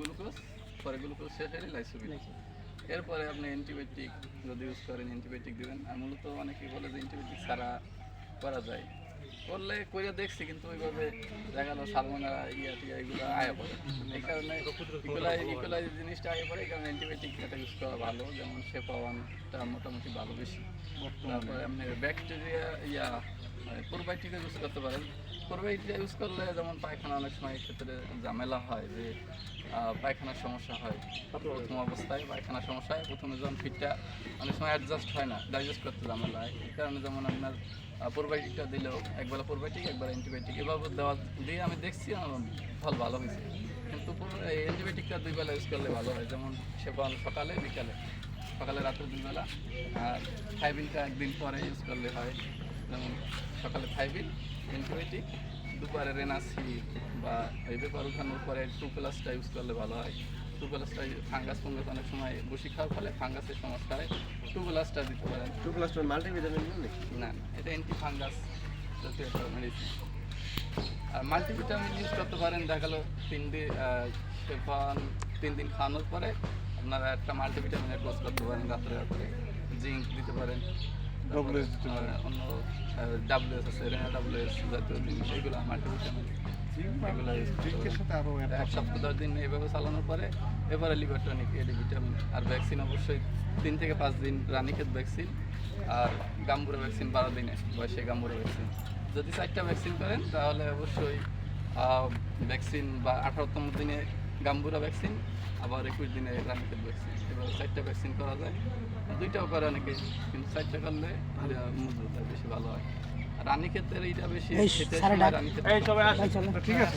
Glucose পরে glucose শেষ হলে লাইসোবিন। এরপরে আপনি অ্যান্টিবায়োটিক যদি ইউজ করেন অ্যান্টিবায়োটিক দিবেন। আর মূলত অনেকেই বলে যে অ্যান্টিবায়োটিক ছাড়া করা যায়। করলে করে দেখছি কিন্তু ওইভাবে দেখা গেলো সালমোনা ইয়া টিয়া এগুলো আয়া পড়ে। এই কারণে ইকোলাই ইকোলাই জিনিসটা আয়া পড়ে এই কারণে অ্যান্টিবায়োটিক এটা ইউজ করা ভালো। যেমন সেপাওয়ানটা মোটামুটি ভালো বেশি। তারপরে আপনি ব্যাকটেরিয়া ইয়া প্রোবায়োটিকা ইউজ করতে পারেন। প্রোবায়োটিকা ইউজ করলে যেমন পায়খানা অনেক সময় ক্ষেত্রে ঝামেলা হয় যে পায়খানার সমস্যা হয়। প্রথম অবস্থায় পায়খানার সমস্যা হয়, প্রথমে যখন ফিটটা অনেক সময় অ্যাডজাস্ট হয় না ডাইজেস্ট করতে ঝামেলা হয়। এই কারণে যেমন আপনার প্রোবায়োটিকটা দিলেও একবেলা প্রোবায়োটিক একবার অ্যান্টিবায়োটিক এভাবে দেওয়া দিয়ে আমি দেখছি আমার ফল ভালো হয়েছে। কিন্তু অ্যান্টিবায়োটিকটা দুই বেলা ইউজ করলে ভালো হয়। যেমন সেবন সকালে, বিকালে। সকালে রাত্রে দুই বেলা, আর ফাইবিনটা একদিন পরে ইউজ করলে হয়। যেমন সকালে ফাইবিন অ্যান্টিবায়োটিক দুপুরে রেনাসি বা এই ব্যাপার উঠানোর পরে টু প্লাসটা ইউজ করলে ভালো হয়। টু প্লাসটা ফাঙ্গাস ফাঙ্গাস অনেক সময় বসি খাওয়ার ফলে ফাঙ্গাসের সমস্যা হয়। টু প্লাসটা দিতে পারেন। টু প্লাস টু মাল্টিভিটামিন না না এটা অ্যান্টি ফাঙ্গাস জাতীয় একটা মেডিসিন আর মাল্টিভিটামিন ইউজ করতে পারেন দেখা গেলো তিন দিন সেফন তিন দিন খাওয়ানোর পরে আপনারা একটা মাল্টিভিটামিনের কোর্স করতে পারেন রাত্রে রাত্রে। জিঙ্ক দিতে পারেন। দিতে পারেন। অন্য ডাব্লিউএস আছে রেনা ডাব্লিউএস জাতীয় জিনিস এগুলো মাল্টিভিটামিন। সাথে এক সপ্তাহ দশ দিন এইভাবে চালানোর পরে এবারে লিভার টনিক এডি ভিটামিন আর ভ্যাকসিন অবশ্যই তিন থেকে পাঁচ দিন রানীক্ষেত ভ্যাকসিন আর গাম্বুরা ভ্যাকসিন বারো দিনে বয়সে গাম্বুরা ভ্যাকসিন যদি চারটা ভ্যাকসিন করেন তাহলে অবশ্যই ভ্যাকসিন বা আঠারোতম দিনে গাম্বুরা ভ্যাকসিন আবার একুশ দিনে রানীক্ষেত ভ্যাকসিন এবার চারটা ভ্যাকসিন করা যায়। দুইটাও করে অনেকে কিন্তু চারটা করলে এটা বেশি ভালো হয়। রানী ক্ষেত্রে এইটা বেশি ঠিক আছে